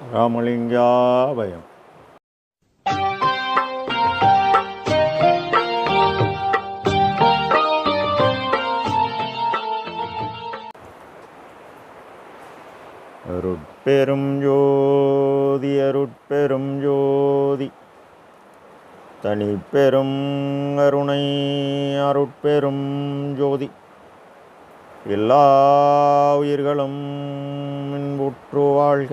ராமலிங்காபயம் அருட்பெரும் ஜோதி அருட்பெரும் ஜோதி தனிப்பெரும் அருணை அருட்பெரும் ஜோதி எல்லா உயிர்களும் இன்புற்று வாழ்க।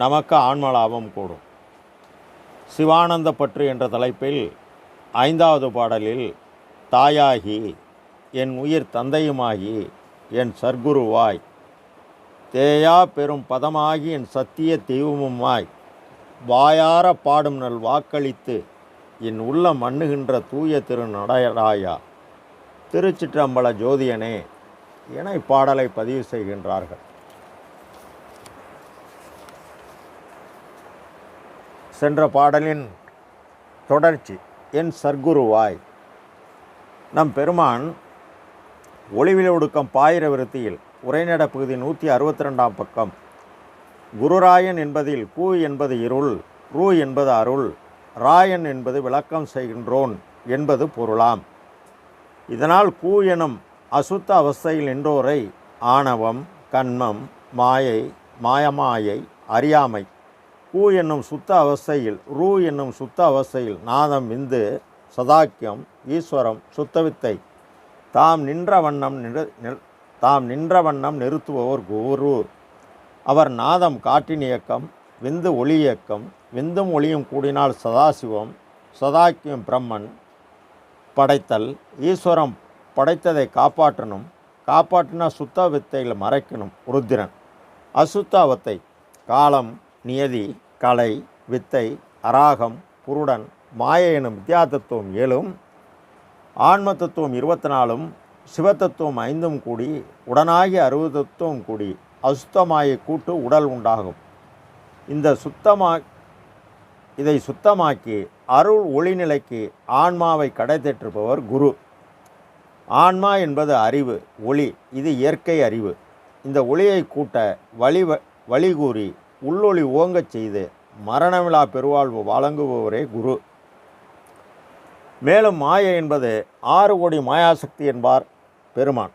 நமக்கு ஆன்ம லாபம் கூடும். சிவானந்த பற்று என்ற தலைப்பில் ஐந்தாவது பாடலில் தாயாகி என் உயிர் தந்தையுமாகி என் சர்க்குருவாய் தேயா பெரும் பதமாகி என் சத்திய தெய்வமுமாய் வாயார பாடும் நல் வாக்களித்து என் உள்ள மண்ணுகின்ற தூய திருநடையராயா திருச்சிற்றம்பல ஜோதியனே என இப்பாடலை பதிவு செய்கின்றார்கள். சென்ற பாடலின் தொடர்ச்சி என் சர்க்குருவாய் நம் பெருமான் ஒளிவில் ஒடுக்கம் பாயிர விருத்தியில் உரைநட பகுதி நூற்றி அறுபத்தி ரெண்டாம் பக்கம். குருராயன் என்பதில் கூ என்பது இருள் ரூ என்பது அருள் ராயன் என்பது விளக்கம் செய்கின்றோன் என்பது பொருளாம். இதனால் கூ எனும் அசுத்த அவஸ்தையில் நின்றோரை ஆணவம் கண்மம் மாயை மாயமாயை அறியாமை கூ என்னும் சுத்த அவஸ்தையில் ரூ என்னும் சுத்த அவஸ்தையில் நாதம் விந்து சதாக்கியம் ஈஸ்வரம் சுத்தவித்தை. தாம் நின்ற வண்ணம் நிறு தாம் நின்ற வண்ணம் நிறுத்துபவர் குரு அவர் நாதம் காற்றின் இயக்கம் விந்து ஒளி இயக்கம் விந்தும் ஒளியும் கூடினால் சதாசிவம் சதாக்கியம் பிரம்மன் படைத்தல் ஈஸ்வரம் படைத்ததை காப்பாற்றணும் காப்பாற்றினா சுத்த வித்தையில் மறைக்கணும் ருத்திரன் அசுத்தாவத்தை காலம் நியதி கலை வித்தை அராகம் புருடன் மாய எனும் வித்யா தத்துவம் ஏழும் ஆன்ம தத்துவம் இருபத்தி நாலும் சிவத்தத்துவம் ஐந்தும் கூடி உடனாகி அறுபது தத்துவம் கூடி அசுத்தமாய கூட்டு உடல் உண்டாகும். இந்த சுத்தமா இதை சுத்தமாக்கி அருள் ஒளிநிலைக்கு ஆன்மாவை கடைத்தேற்றுபவர் குரு. ஆன்மா என்பது அறிவு ஒளி இது இயற்கை அறிவு. இந்த ஒளியை கூட்ட வழி வ- வழி கூறி உள்ளொளி ஓங்கச் செய்து மரணவிழா பெருவாழ்வு வழங்குபவரே குரு. மேலும் மாயை என்பது ஆறு கோடி மாயாசக்தி என்பார் பெருமான்.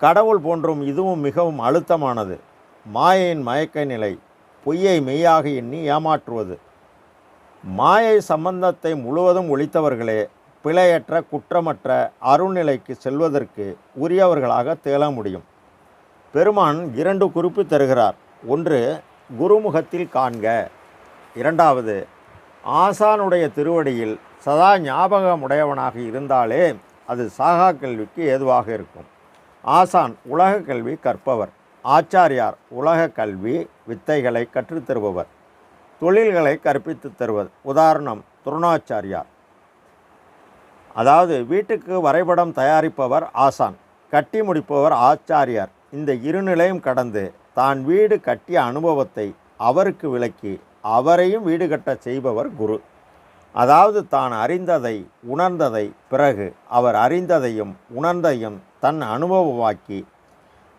கடவுள் போன்றும் இதுவும் மிகவும் அழுத்தமானது. மாயையின் மயக்க நிலை பொய்யை மெய்யாக எண்ணி ஏமாற்றுவது. மாயை சம்பந்தத்தை முழுவதும் ஒழித்தவர்களே பிழையற்ற குற்றமற்ற அருள்நிலைக்கு செல்வதற்கு உரியவர்களாக திகழ முடியும். பெருமான் இரண்டு குறிப்பு தருகிறார். ஒன்று குருமுகத்தில் காண்க. இரண்டாவது ஆசானுடைய திருவடியில் சதா ஞாபகமுடையவனாக இருந்தாலே அது சாகா கல்விக்கு ஏதுவாக இருக்கும். ஆசான் உலக கல்வி கற்பவர். ஆச்சாரியார் உலக கல்வி வித்தைகளை கற்றுத்தருபவர் தொழில்களை கற்பித்துத் தருவது உதாரணம் துருணாச்சாரியார். அதாவது வீட்டுக்கு வரைபடம் தயாரிப்பவர் ஆசான் கட்டி முடிப்பவர் ஆச்சாரியார். இந்த இருநிலையும் கடந்து தான் வீடு கட்டிய அனுபவத்தை அவருக்கு விளக்கி அவரையும் வீடு கட்ட செய்பவர் குரு. அதாவது தான் அறிந்ததை உணர்ந்ததை பிறகு அவர் அறிந்ததையும் உணர்ந்தையும் தன் அனுபவமாக்கி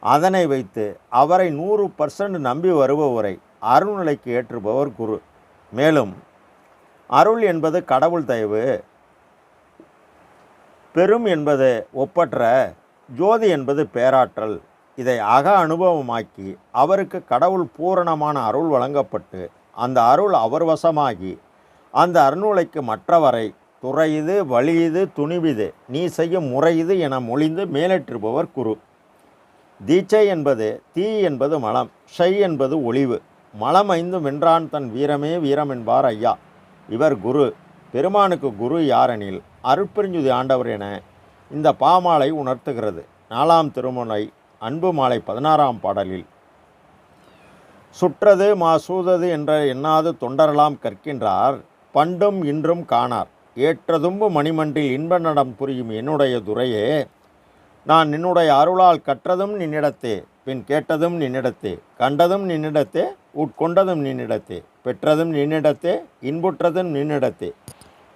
அதனை வைத்து அவரை நூறு பர்சன்ட் நம்பி வருபவரை அருள்நிலைக்கு ஏற்றுபவர் குரு. மேலும் அருள் என்பது கடவுள் தயவு பெரும் என்பது ஒப்பற்ற ஜோதி என்பது பேராற்றல் இதை அக அனுபவமாக்கி அவருக்கு கடவுள் பூரணமான அருள் வழங்கப்பட்டு அந்த அருள் அவர் வசமாகி அந்த அருள்நிலைக்கு மற்றவரை துறையுது வழியுது துணிவிது நீ செய்யும் முறையுது என மொழிந்து மேலேற்றுபவர் குரு. தீட்சை என்பது தீ என்பது மலம் ஷை என்பது ஒளிவு. மலம் ஐந்தும் வென்றான் தன் வீரமே வீரம் என்பார் ஐயா. இவர் குரு. பெருமானுக்கு குரு யாரெனில் அருட்பெருஞ்சுதி ஆண்டவர் என இந்த பாமாலை உணர்த்துகிறது. நாலாம் திருமுனை அன்பு மாலை பதினாறாம் பாடலில் சுற்றது மாசூதது என்ற எண்ணாது தொண்டரெல்லாம் கற்கின்றார் பண்டும் இன்றும் காணார். ஏற்றதும்பு மணிமன்றில் இன்ப நடம் புரியும் என்னுடைய துறையே நான் நின்னுடைய அருளால் கற்றதும் நின்னிடத்தே பின் கேட்டதும் நின்னிடத்தே கண்டதும் நின்னிடத்தே உட்கொண்டதும் நின்னிடத்தே பெற்றதும் நின்னிடத்தே இன்புற்றதும் நின்னிடத்தே.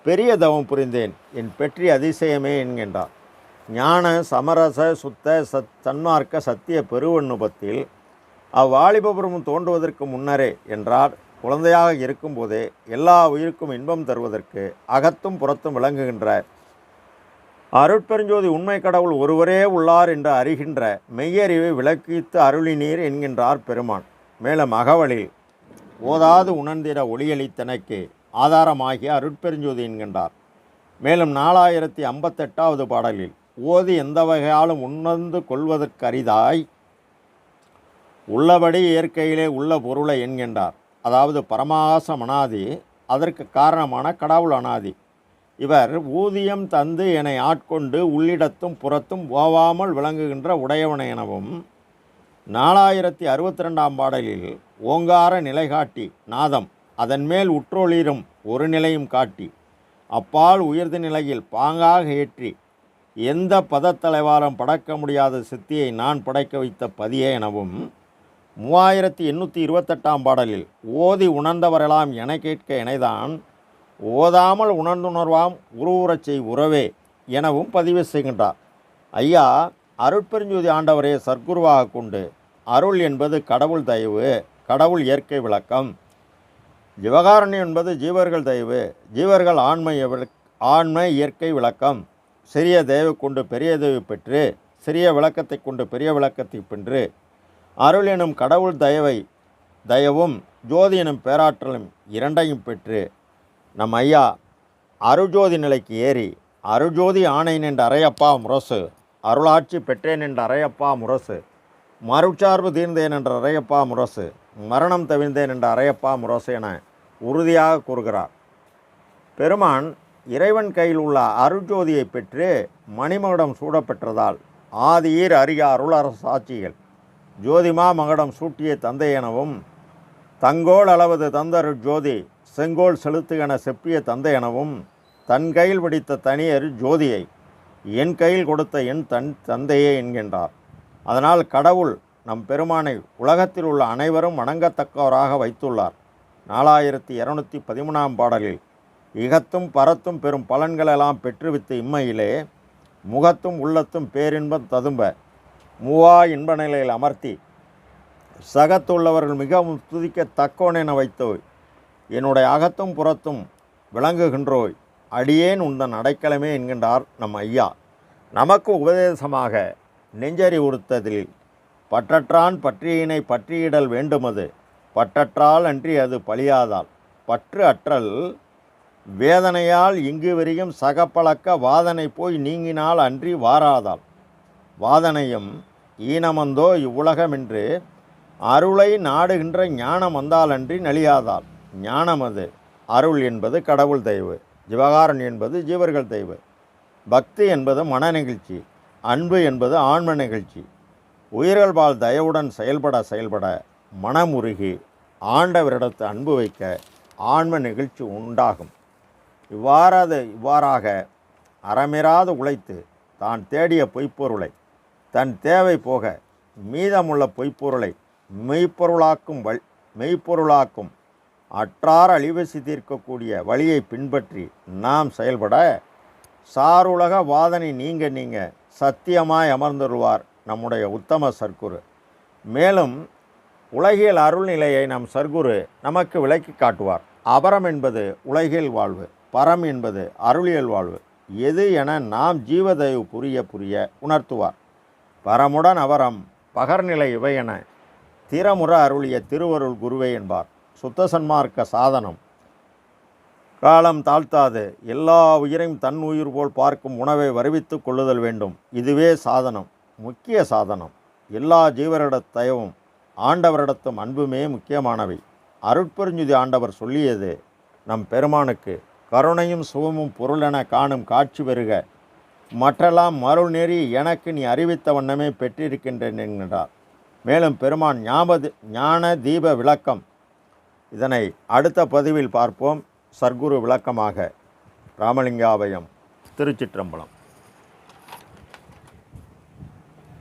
பெரிய தவம் புரிந்தேன் என் பெற்றி அதிசயமே என்கின்றார். ஞான சமரச சுத்த சத் சன்மார்க்க சத்திய பெருவண்ணுபத்தில் அவ்வாலிபபுரம் தோன்றுவதற்கு முன்னரே என்றார். குழந்தையாக இருக்கும்போதே எல்லா உயிருக்கும் இன்பம் தருவதற்கு அகத்தும் புறத்தும் விளங்குகின்ற அருட்பெருஞ்சோதி உண்மை கடவுள் ஒருவரே உள்ளார் என்று அறிகின்ற மெய்யறிவை விளக்கித்து அருளினீர் என்கின்றார் பெருமான். மேலும் அகவலில் ஓதாது உணர்ந்திட ஒளியளித்தனக்கு ஆதாரமாகிய அருட்பெருஞ்சோதி என்கின்றார். மேலும் நாலாயிரத்தி ஐம்பத்தெட்டாவது பாடலில் ஓதி எந்த வகையாலும் உணர்ந்து கொள்வதற்கரிதாய் உள்ளபடி இயற்கையிலே உள்ள பொருளை என்கின்றார். அதாவது பரமாசம் அனாதி அதற்கு காரணமான கடவுள் அனாதி. இவர் ஊதியம் தந்து என்னை ஆட்கொண்டு உள்ளிடத்தும் புறத்தும் ஓவாமல் விளங்குகின்ற உடையவன எனவும் நாலாயிரத்தி அறுபத்தி ரெண்டாம் பாடலில் ஓங்கார நிலை காட்டி நாதம் அதன் மேல் உற்றொளிரும் ஒரு நிலையும் காட்டி அப்பால் உயர்ந்த நிலையில் பாங்காக ஏற்றி எந்த பதத்தலைவாரம் படக்க முடியாத சித்தியை நான் படைக்க வைத்த பதியே எனவும் மூவாயிரத்தி எண்ணூற்றி இருபத்தெட்டாம் பாடலில் ஓதி உணர்ந்தவரெல்லாம் என கேட்க இணைதான் ஓதாமல் உணர்ந்துணர்வாம் உருவுறச் செய் உறவே எனவும் பதிவு செய்கின்றார். ஐயா அருட்பெருஞ்சோதி ஆண்டவரே சர்க்குருவாக கொண்டு அருள் என்பது கடவுள் தயவு கடவுள் இயற்கை விளக்கம். ஜீவகாரண்யம் என்பது ஜீவர்கள் தயவு ஜீவர்கள் ஆண்மை விளக்- ஆண்மை இயற்கை விளக்கம். சிறிய தேவை கொண்டு பெரிய தேவை பெற்று சிறிய விளக்கத்தை கொண்டு பெரிய விளக்கத்தை பெற்று அருள் எனும் கடவுள் தயவை தயவும் ஜோதி எனும் பேராற்றலும் இரண்டையும் பெற்று நம் ஐயா அருஜோதி நிலைக்கு ஏறி அருஜோதி ஆணை என்ற அறையப்பா முரசு அருளாட்சி பெற்றேன் என்ற அறையப்பா முரசு மறுச்சார்பு தீர்ந்தேன் என்ற அறையப்பா முரசு மரணம் தவிர்ந்தேன் என்ற அறையப்பா முரசு என உறுதியாக கூறுகிறார். பெருமான் இறைவன் கையில் உள்ள அருஜோதியை பெற்று மணிமகுடம் சூடப்பெற்றதால் ஆதியீர் அரிய அருளரச சாட்சிகள். ஜோதிமா மகடம் சூட்டிய தந்தை எனவும் தங்கோல் அளவது தந்தரு ஜோதி செங்கோல் செலுத்து என செப்பிய தந்தை எனவும் தன் கையில் பிடித்த தனியர் ஜோதியை என் கையில் கொடுத்த என் தன் தந்தையே என்கின்றார். அதனால் கடவுள் நம் பெருமானை உலகத்தில் உள்ள அனைவரும் வணங்கத்தக்கவராக வைத்துள்ளார். நாலாயிரத்தி இரநூத்தி பதிமூணாம் பாடலில் இகத்தும் பரத்தும் பெரும் பலன்களெல்லாம் பெற்றுவித்த இம்மையிலே முகத்தும் உள்ளத்தும் பேரின்பம் ததும்ப மூவா இன்ப நிலையில் அமர்த்தி சகத்துள்ளவர்கள் மிகவும் துதிக்கத்தக்கோன் என வைத்தோய் என்னுடைய அகத்தும் புறத்தும் விளங்குகின்றோய் அடியேன் உந்தன் அடைக்கலமே என்கின்றார் நம் ஐயா. நமக்கு உபதேசமாக நெஞ்சறி உறுத்ததில் பற்றற்றான் பற்றியினை பற்றியிடல் வேண்டுமது பற்றற்றால் அன்றி அது பழியாதால் பற்று அற்றல் வேதனையால் இங்கு வரையும் சகப்பழக்க வாதனை போய் நீங்கினால் அன்றி வாராதாள் வாதனையும் ஈனமந்தோ இவ்வுலகமென்று அருளை நாடுகின்ற ஞானம் வந்தாலன்றி நலியாதாள் ஞானம் அது அருள் என்பது கடவுள் தெய்வு ஜிவகாரன் என்பது ஜீவர்கள் தெய்வு பக்தி என்பது மன நிகழ்ச்சி அன்பு என்பது ஆன்ம நிகழ்ச்சி. உயிர்கள் பால் தயவுடன் செயல்பட செயல்பட மனமுருகி ஆண்டவரிடத்து அன்பு வைக்க ஆன்ம நிகழ்ச்சி உண்டாகும். இவ்வாறாத இவ்வாறாக அறமிராது உழைத்து தான் தேடிய பொய்ப்பொருளை தன் தேவை போக மீதமுள்ள பொய்ப்பொருளை மெய்ப்பொருளாக்கும் வல் மெய்ப்பொருளாக்கும் அற்றார் அழிவசி தீர்க்கக்கூடிய வழியை பின்பற்றி நாம் செயல்பட சாருலக வாதனை நீங்க நீங்க சத்தியமாய் அமர்ந்துருவார் நம்முடைய உத்தம சர்க்குரு. மேலும் உலகியல் அருள்நிலையை நம் சர்க்குரு நமக்கு விளக்கி காட்டுவார். அபரம் என்பது உலகியல் வாழ்வு. பரம் என்பது அருளியல் வாழ்வு. எது என நாம் ஜீவதயவு புரிய புரிய உணர்த்துவார். பரமுடன் அவரம் பகர்நிலை இவை என திறமுற அருளிய திருவருள் குருவே என்பார். சுத்த சன்மார்க்க சாதனம். காலம் தாழ்த்தாது. எல்லா உயிரையும் தன் உயிர் போல் பார்க்கும் உணவை வருவித்துக் கொள்ளுதல் வேண்டும். இதுவே சாதனம். முக்கிய சாதனம். எல்லா ஜீவரிடத்தையும் ஆண்டவரிடத்தும் அன்புமே முக்கியமானவை. அருட்பெருஞ்சுதி ஆண்டவர் சொல்லியது நம் பெருமானுக்கு கருணையும் சுகமும் பொருளென காணும் காட்சி பெறுக மற்றெல்லாம் மருள் நெறி எனக்கு நீ அறிவித்த வண்ணமே பெற்றிருக்கின்றேன் என்கிறார். மேலும் பெருமான் ஞாபக ஞான தீப விளக்கம். இதனை அடுத்த பதிவில் பார்ப்போம். சர்க்குரு விளக்கமாக. ராமலிங்காவயம் திருச்சிற்றம்பலம்.